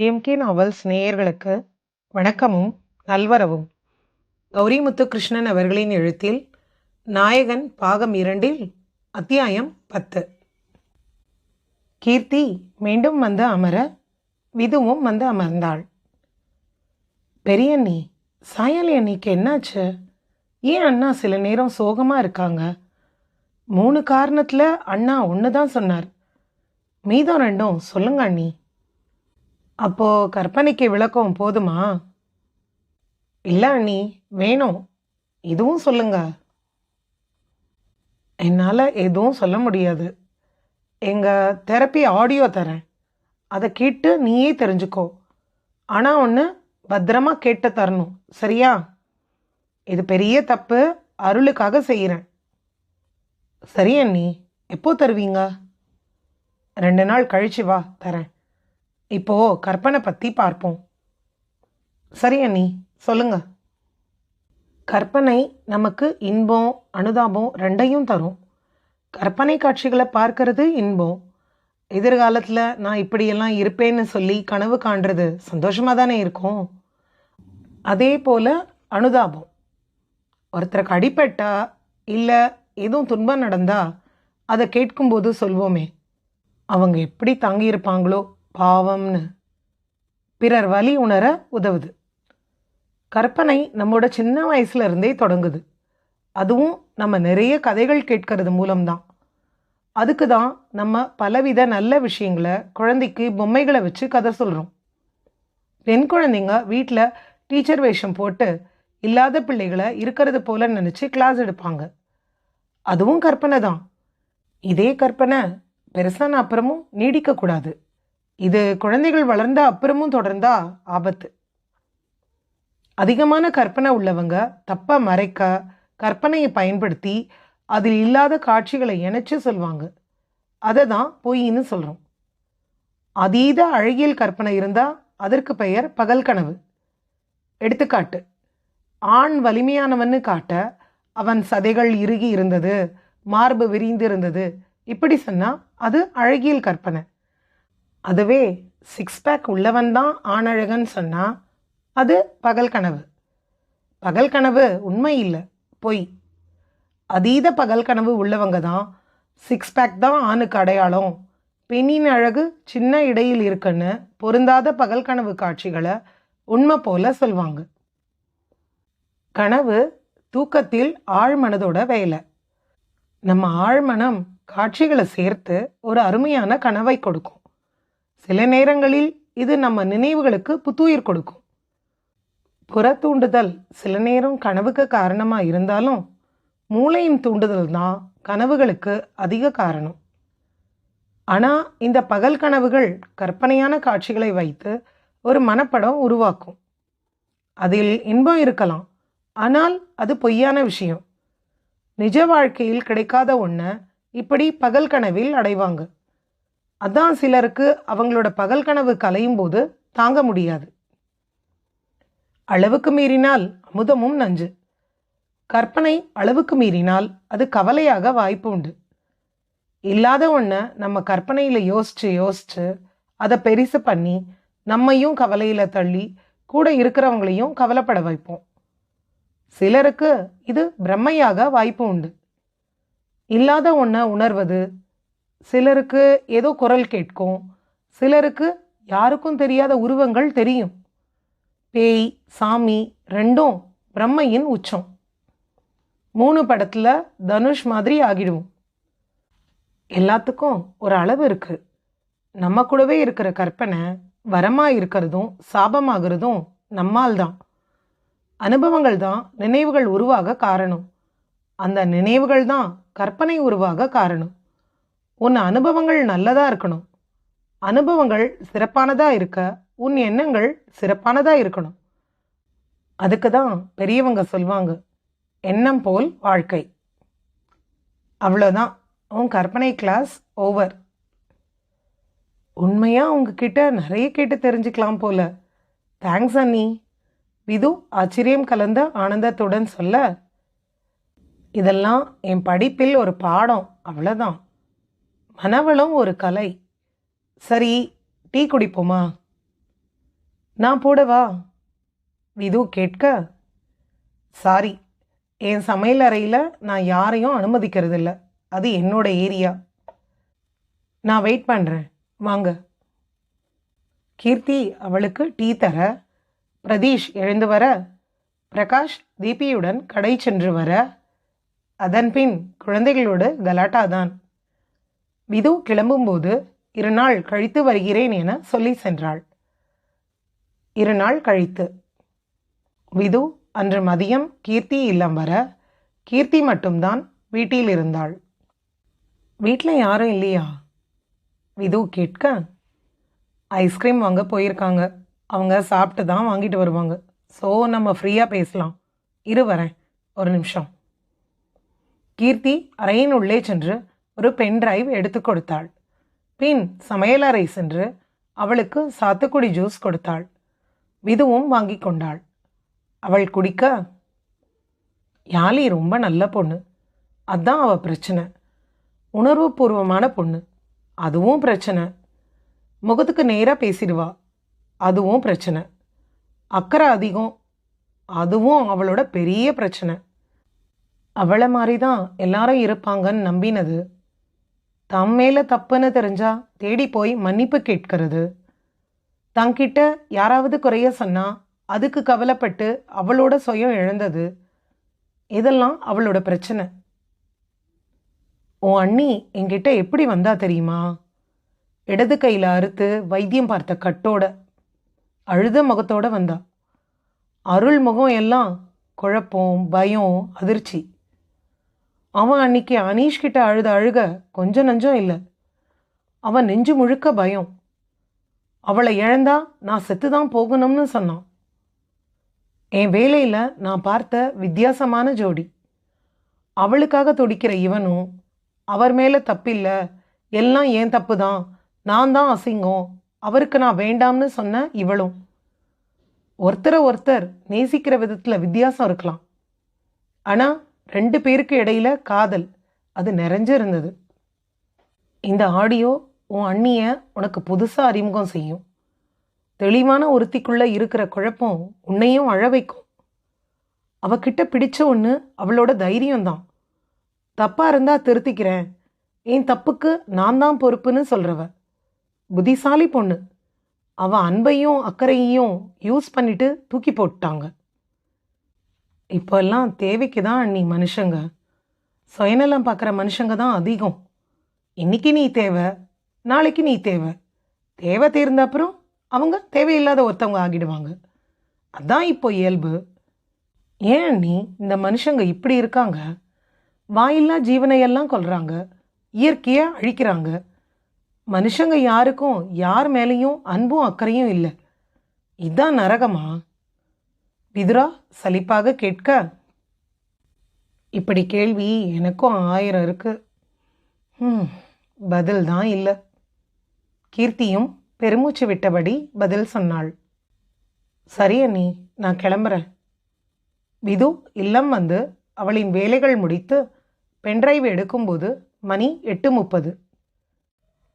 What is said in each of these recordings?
MK novels நேயர்களுக்கு வணக்கமும் நல்வரவும். கௌரிமுத்து கிருஷ்ணன் அவர்களின் எழுத்தில் நாயகன் பாகம் இரண்டில் அத்தியாயம் பத்து. கீர்த்தி மீண்டும் வந்து அமர விதுவும் வந்து அமர்ந்தாள். பெரியண்ணி சாயலி அன்னைக்கு என்னாச்சு? ஏன் அண்ணா சில நேரம் சோகமாக இருக்காங்க? மூணு காரணத்தில் அண்ணா ஒன்று தான் சொன்னார். மீதம் ரெண்டும் சொல்லுங்க அண்ணி. அப்போ கற்பனைக்கு விளக்கம் போதுமா? இல்லை அண்ணி வேணும். இதுவும் சொல்லுங்க. என்னால் எதுவும் சொல்ல முடியாது. எங்கள் தெரப்பி ஆடியோ தரேன். அதை கேட்டு நீயே தெரிஞ்சுக்கோ. ஆனால் ஒன்று பத்திரமா கேட்டு தரணும். சரியா? இது பெரிய தப்பு. அருளுக்காக செய்கிறேன் சரி அண்ணி எப்போ தருவீங்க? ரெண்டு நாள் கழிச்சு வா தரேன். இப்போ கற்பனை பற்றி பார்ப்போம். சரி அண்ணி சொல்லுங்க. கற்பனை நமக்கு இன்பம் அனுதாபம் ரெண்டையும் தரும். கற்பனை காட்சிகளை பார்க்கறது இன்பம். எதிர்காலத்தில் நான் இப்படியெல்லாம் இருப்பேன்னு சொல்லி கனவு காண்றது சந்தோஷமாக தானே இருக்கும்? அதே போல் அனுதாபம். ஒருத்தருக்கு அடிப்பட்டா இல்லை எதுவும் துன்பம் நடந்தா அதை கேட்கும்போது சொல்வோமே அவங்க எப்படி தாங்கியிருப்பாங்களோ பாவம்னு. பிறர் வலி உணர உதவுது. கற்பனை நம்மோட சின்ன வயசுல இருந்தே தொடங்குது. அதுவும் நம்ம நிறைய கதைகள் கேட்கறது மூலம்தான். அதுக்கு தான் நம்ம பலவித நல்ல விஷயங்களை குழந்தைக்கு பொம்மைகளை வச்சு கதை சொல்கிறோம் பெண் குழந்தைங்க வீட்டில் டீச்சர் வேஷம் போட்டு இல்லாத பிள்ளைகளை இருக்கிறது போல நினச்சி கிளாஸ் எடுப்பாங்க. அதுவும் கற்பனை தான். இதே கற்பனை பெருசான அப்புறமும் நீடிக்கக்கூடாது இது குழந்தைகள் வளர்ந்த அப்புறமும் தொடர்ந்தா ஆபத்து. அதிகமான கற்பனை உள்ளவங்க தப்ப மறைக்க கற்பனையை பயன்படுத்தி அதில் இல்லாத காட்சிகளை இணைச்சு சொல்லுவாங்க அதை தான் பொய்ன்னு சொல்கிறோம் அதீத அழகியல் கற்பனை இருந்தால் அதற்கு பெயர் பகல் கனவு. எடுத்துக்காட்டு ஆண் வலிமையானவன்னு காட்ட அவன் சதைகள் இறுகி இருந்தது மார்பு விரிந்து இருந்தது இப்படி சொன்னால் அது அழகியல் கற்பனை. அதுவே சிக்ஸ் பேக் உள்ளவன் தான் ஆணழகன் சொன்னால் அது பகல் கனவு. பகல் கனவு உண்மை இல்லை பொய். அதீத பகல் கனவு உள்ளவங்க தான் சிக்ஸ் பேக் தான் ஆணுக்கு அடையாளம். பெண்ணின் அழகு சின்ன இடையில் இருக்குன்னு பொருந்தாத பகல் கனவு காட்சிகளை உண்மை போல சொல்வாங்க. கனவு தூக்கத்தில் ஆழ்மனதோட வேலை. நம்ம ஆழ்மனம் காட்சிகளை சேர்த்து ஒரு அருமையான கனவை கொடுக்கும். சில நேரங்களில் இது நம்ம நினைவுகளுக்கு புத்துயிர் கொடுக்கும். புற தூண்டுதல் சில நேரம் கனவுக்கு காரணமாக இருந்தாலும் மூளையின் தூண்டுதல் தான் கனவுகளுக்கு அதிக காரணம். ஆனால் இந்த பகல் கனவுகள் கற்பனையான காட்சிகளை வைத்து ஒரு மனப்படம் உருவாக்கும். அதில் இன்பம் இருக்கலாம் ஆனால் அது பொய்யான விஷயம். நிஜ வாழ்க்கையில் கிடைக்காத ஒன்றை இப்படி பகல் கனவில் அடைவாங்க. அதான் சிலருக்கு அவங்களோட பகல் கனவு கலையும் போது தாங்க முடியாது. அளவுக்கு மீறினால் அமுதமும் நஞ்சு. கற்பனை அளவுக்கு மீறினால் அது கவலையாக வாய்ப்பு உண்டு. இல்லாத ஒன்றை நம்ம கற்பனையில் யோசிச்சு யோசிச்சு அதை பெரிசு பண்ணி நம்மையும் கவலையில் தள்ளி கூட இருக்கிறவங்களையும் கவலைப்பட வைப்போம். சிலருக்கு இது பிரம்மையாக வாய்ப்பு உண்டு. இல்லாத ஒன்றை உணர்வது சிலருக்கு ஏதோ குரல் கேட்கும். சிலருக்கு யாருக்கும் தெரியாத உருவங்கள் தெரியும். பேய் சாமி ரெண்டும் பிரம்மையின் உச்சம். மூணு படத்தில் தனுஷ் மாதிரி ஆகிடுவோம். எல்லாத்துக்கும் ஒரு அளவு இருக்குது நம்ம கூடவே இருக்கிற கற்பனை வரமாக இருக்கிறதும் சாபமாகிறதும் நம்மால் தான் அனுபவங்கள் தான் நினைவுகள் உருவாக காரணம். அந்த நினைவுகள் தான் கற்பனை உருவாக காரணம். உன் அனுபவங்கள் நல்லதாக இருக்கணும். அனுபவங்கள் சிறப்பானதாக இருக்க உன் எண்ணங்கள் சிறப்பானதாக இருக்கணும். அதுக்கு தான் பெரியவங்க சொல்லுவாங்க எண்ணம் போல் வாழ்க்கை. அவ்வளோதான் உன் கற்பனை கிளாஸ் ஓவர் உண்மையாக உங்ககிட்ட நிறைய கேட்டு தெரிஞ்சுக்கலாம் போல. தேங்க்ஸ் அண்ணி. விது ஆச்சரியம் கலந்த ஆனந்தத்துடன் சொல்ல. இதெல்லாம் என் படிப்பில் ஒரு பாடம். அவ்வளோதான் மனவளம் ஒரு கலை. சரி டீ குடிப்போமா? நான் போடவா? விது கேட்க. சாரி என் சமையல் அறையில் நான் யாரையும் அனுமதிக்கிறதில்ல. அது என்னோட ஏரியா. நான் வெயிட் பண்ணுறேன் வாங்க. கீர்த்தி அவளுக்கு டீ தர பிரதீஷ் எழுந்து வர பிரகாஷ் தீபியுடன் கடை சென்று வர அதன்பின் குழந்தைகளோடு கலாட்டா தான் விது கிளம்பும்போது இரு நாள் கழித்து வருகிறேன் என சொல்லி சென்றாள். இரு நாள் கழித்து. விது அன்று மதியம் கீர்த்தி இல்லம் வர கீர்த்தி மட்டும்தான் வீட்டில் இருந்தாள். வீட்டில் யாரும் இல்லையா? விது கேட்க. ஐஸ்கிரீம் வாங்க போயிருக்காங்க. அவங்க சாப்பிட்டு தான் வாங்கிட்டு வருவாங்க. ஸோ நம்ம ஃப்ரீயாக பேசலாம். இரு வரேன். ஒரு நிமிஷம். கீர்த்தி அறையின் உள்ளே சென்று ஒரு பென் டிரைவ் எடுத்து கொடுத்தாள். பின் சமையலறை சென்று அவளுக்கு சாத்துக்குடி ஜூஸ் கொடுத்தாள். விதுவும் வாங்கி கொண்டாள். அவள் குடிக்க யாலி ரொம்ப நல்ல பொண்ணு. அதான் அவள் பிரச்சனை. உணர்வுபூர்வமான பொண்ணு. அதுவும் பிரச்சனை. முகத்துக்கு நேராக பேசிடுவா. அதுவும் பிரச்சனை. அக்கறை அதிகம். அதுவும் அவளோட பெரிய பிரச்சனை. அவளை மாதிரி தான் எல்லாரும் இருப்பாங்கன்னு நம்பினது தம் மேலே தப்புன்னு தெரிஞ்சா தேடி போய் மன்னிப்பு கேட்கிறது. தங்கிட்ட யாராவது குறைய சொன்னா அதுக்கு கவலைப்பட்டு அவளோட சுயம் இழந்தது. இதெல்லாம் அவளோட பிரச்சனை. உன் அண்ணி என்கிட்ட எப்படி வந்தா தெரியுமா? இடது கையில் அறுத்து வைத்தியம் பார்த்த கட்டோட. அழுத முகத்தோட வந்தா. அருள் முகம் எல்லாம் குழப்பம் பயம் அதிர்ச்சி. அவன் அன்னைக்கு அனீஷ் கிட்ட அழுத அழுக கொஞ்சம் நஞ்சம் இல்லை. அவன் நெஞ்சு முழுக்க பயம். அவளை இழந்தா நான் செத்து தான் போகணும்னு சொன்னான். என் வேலையில் நான் பார்த்த வித்தியாசமான ஜோடி. அவளுக்காக துடிக்கிற இவனும் அவர் மேலே தப்பில்லை எல்லாம் ஏன் தப்பு தான் நான் தான் அசிங்கம் அவருக்கு நான் வேண்டாம்னு சொன்ன இவளும். ஒருத்தரை ஒருத்தர் நேசிக்கிற விதத்தில் வித்தியாசம் இருக்கலாம். ஆனால் ரெண்டு பேருக்கு இடையில காதல் அது நிறைஞ்சு இருந்தது இந்த ஆடியோ உன் அண்ணிய உனக்கு புதுசாக அறிமுகம் செய்யும். தெளிவான ஒருத்திக்குள்ள இருக்கிற குழப்பம் உன்னையும் அழ வைக்கும். அவகிட்ட பிடிச்ச ஒன்று அவளோட தைரியம்தான். தப்பாக இருந்தால் திருத்திக்கிறேன். என் தப்புக்கு நான் தான் பொறுப்புன்னு சொல்கிறவ புத்திசாலி பொண்ணு. அவள் அன்பையும் அக்கறையையும் யூஸ் பண்ணிட்டு தூக்கி போட்டாங்க இப்போல்லாம் தேவைக்கு தான் அண்ணி மனுஷங்க. சுயநலம் பார்க்குற மனுஷங்க தான் அதிகம். இன்னைக்கு நீ தேவை நாளைக்கு நீ தேவை. தேவை தீர்ந்த அப்புறம் அவங்க தேவையில்லாத ஒருத்தவங்க ஆகிடுவாங்க. அதான் இப்போ இயல்பு. ஏன் நீ இந்த மனுஷங்க இப்படி இருக்காங்க? வாயில்லா ஜீவனையெல்லாம் கொல்றாங்க. இயற்கையை அழிக்கிறாங்க. மனுஷங்க யாருக்கும் யார் மேலேயும் அன்பும் அக்கறையும் இல்லை. இதுதான் நரகமா? விதுரா சலிப்பாக கேட்க இப்படி கேள்வி எனக்கும் ஆயிரம் இருக்கு. ம் பதில் தான் இல்லை. கீர்த்தியும் பெருமூச்சு விட்டபடி பதில் சொன்னாள். சரி அண்ணி நான் கிளம்புறேன். விது இல்லம் வந்து அவளின் வேலைகள் முடித்து பென்டிரைவ் எடுக்கும்போது மணி எட்டு முப்பது.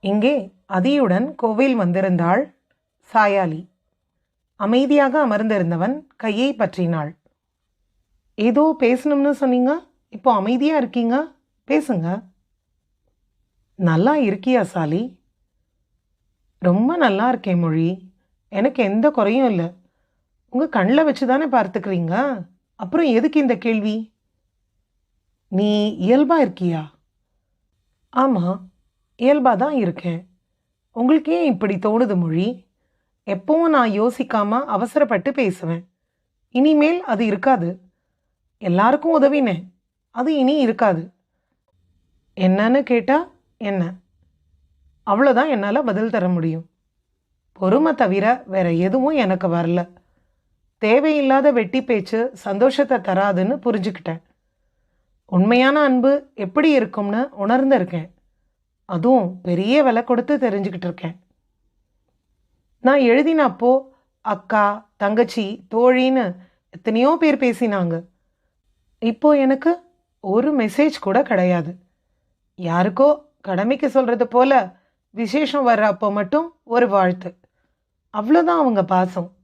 இங்கே அதியுடன் கோவில் வந்திருந்தாள் சாயாலி அமைதியாக அமர்ந்திருந்தவன் கையை பற்றினாள். ஏதோ பேசணும்னு சொன்னீங்க? இப்போ அமைதியாக இருக்கீங்க? பேசுங்க. நல்லா இருக்கியா சாலி? ரொம்ப நல்லா இருக்கேன் மொழி. எனக்கு எந்த குறையும் இல்லை. உங்கள் கண்ணில் வச்சு தானே பார்த்துக்கிறீங்க? அப்புறம் எதுக்கு இந்த கேள்வி? நீ இயல்பாக இருக்கியா? ஆமாம் இயல்பாக தான் இருக்கேன். உங்களுக்கு ஏன் இப்படி தோணுது மொழி. எப்பவும் நான் யோசிக்காமல் அவசரப்பட்டு பேசுவேன். இனிமேல் அது இருக்காது. எல்லாருக்கும் உதவினேன் அது இனி இருக்காது. என்னன்னு கேட்டால் என்ன? அவ்வளோதான் என்னால் பதில் தர முடியும். பொறுமை தவிர வேற எதுவும் எனக்கு வரல. தேவையில்லாத வெட்டி பேச்சு சந்தோஷத்தை தராதுன்னு புரிஞ்சுக்கிட்டேன். உண்மையான அன்பு எப்படி இருக்கும்னு உணர்ந்திருக்கேன். அதுவும் பெரிய விலை கொடுத்து தெரிஞ்சுக்கிட்டு இருக்கேன். நான் எழுதினப்போ அக்கா தங்கச்சி தோழின்னு எத்தனையோ பேர் பேசினாங்க. இப்போ எனக்கு ஒரு மெசேஜ் கூட கிடையாது. யாருக்கோ கடமைக்கு சொல்கிறது போல விசேஷம் வர்ற அப்போ மட்டும் ஒரு வாழ்த்து. அவ்வளோதான் அவங்க பாசம்.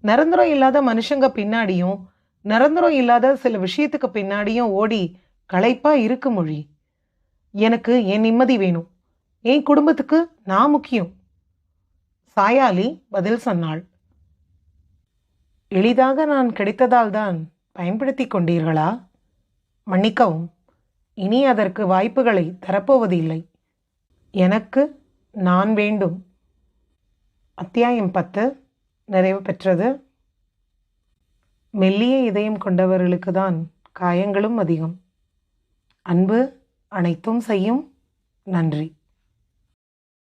நிரந்தரம் இல்லாத மனுஷங்க பின்னாடியும் நிரந்தரம் இல்லாத சில விஷயத்துக்கு பின்னாடியும் ஓடி களைப்பாக இருக்கு மொழி. எனக்கு என் நிம்மதி வேணும். என் குடும்பத்துக்கு நான் முக்கியம். சாயாலி பதில் சொன்னாள். எளிதாக நான் கிடைத்ததால் தான் பயன்படுத்தி கொண்டீர்களா? மன்னிக்கவும் இனி அதற்கு வாய்ப்புகளை தரப்போவதில்லை. எனக்கு நான் வேண்டும். அத்தியாயம் பத்து நிறைவு பெற்றது. மெல்லிய இதயம் கொண்டவர்களுக்கு தான் காயங்களும் அதிகம். அன்பு அனைத்தும் செய்யும். நன்றி.